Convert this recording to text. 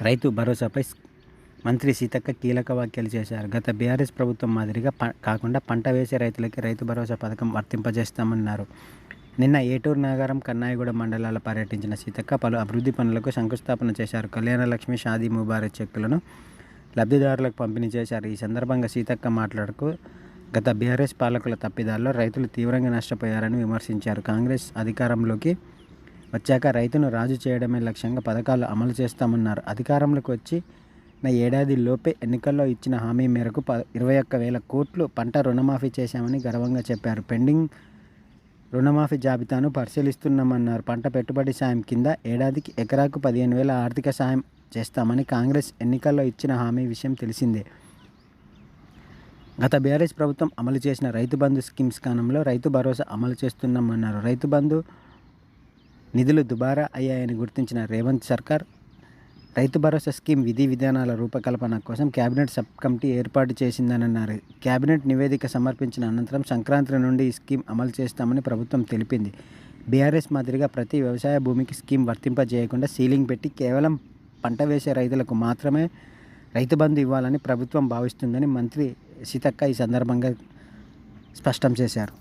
రైతు భరోసాపై మంత్రి సీతక్క కీలక వ్యాఖ్యలు చేశారు. గత బీఆర్ఎస్ ప్రభుత్వం మాదిరిగా ప కాకుండా పంట వేసే రైతులకి రైతు భరోసా పథకం వర్తింపజేస్తామన్నారు. నిన్న ఏటూరు నగరం కన్నాయగూడ మండలాల పర్యటించిన సీతక్క పలు అభివృద్ధి పనులకు శంకుస్థాపన చేశారు. కళ్యాణలక్ష్మి షాదీ ముబారక్ చెక్కులను లబ్ధిదారులకు పంపిణీ చేశారు. ఈ సందర్భంగా సీతక్క మాట్లాడుతూ గత బీఆర్ఎస్ పాలకుల తప్పిదాల్లో రైతులు తీవ్రంగా నష్టపోయారని విమర్శించారు. కాంగ్రెస్ అధికారంలోకి వచ్చాక రైతును రాజు చేయడమే లక్ష్యంగా పథకాలు అమలు చేస్తామన్నారు. అధికారంలోకి వచ్చి నా ఏడాది లోపే ఎన్నికల్లో ఇచ్చిన హామీ మేరకు ప ఇరవై ఒక్క వేల కోట్లు పంట రుణమాఫీ చేశామని గర్వంగా చెప్పారు. పెండింగ్ రుణమాఫీ జాబితాను పరిశీలిస్తున్నామన్నారు. పంట పెట్టుబడి సాయం కింద ఏడాదికి ఎకరాకు పదిహేను వేల ఆర్థిక సాయం చేస్తామని కాంగ్రెస్ ఎన్నికల్లో ఇచ్చిన హామీ విషయం తెలిసిందే. గత బీఆర్ఎస్ ప్రభుత్వం అమలు చేసిన రైతు బంధు స్కీమ్ స్థానంలో రైతు భరోసా అమలు చేస్తున్నామన్నారు. రైతు బంధు నిధులు దుబారా అయ్యాయని గుర్తించిన రేవంత్ సర్కార్ రైతు భరోసా స్కీమ్ విధి విధానాల రూపకల్పన కోసం కేబినెట్ సబ్ కమిటీ ఏర్పాటు చేసిందని అన్నారు కేబినెట్ నివేదిక సమర్పించిన అనంతరం సంక్రాంతి నుండి ఈ స్కీమ్ అమలు చేస్తామని ప్రభుత్వం తెలిపింది. బీఆర్ఎస్ మాదిరిగా ప్రతి వ్యవసాయ భూమికి స్కీమ్ వర్తింపజేయకుండా సీలింగ్ పెట్టి కేవలం పంట వేసే రైతులకు మాత్రమే రైతు బంధు ఇవ్వాలని ప్రభుత్వం భావిస్తుందని మంత్రి సీతక్క ఈ సందర్భంగా స్పష్టం చేశారు.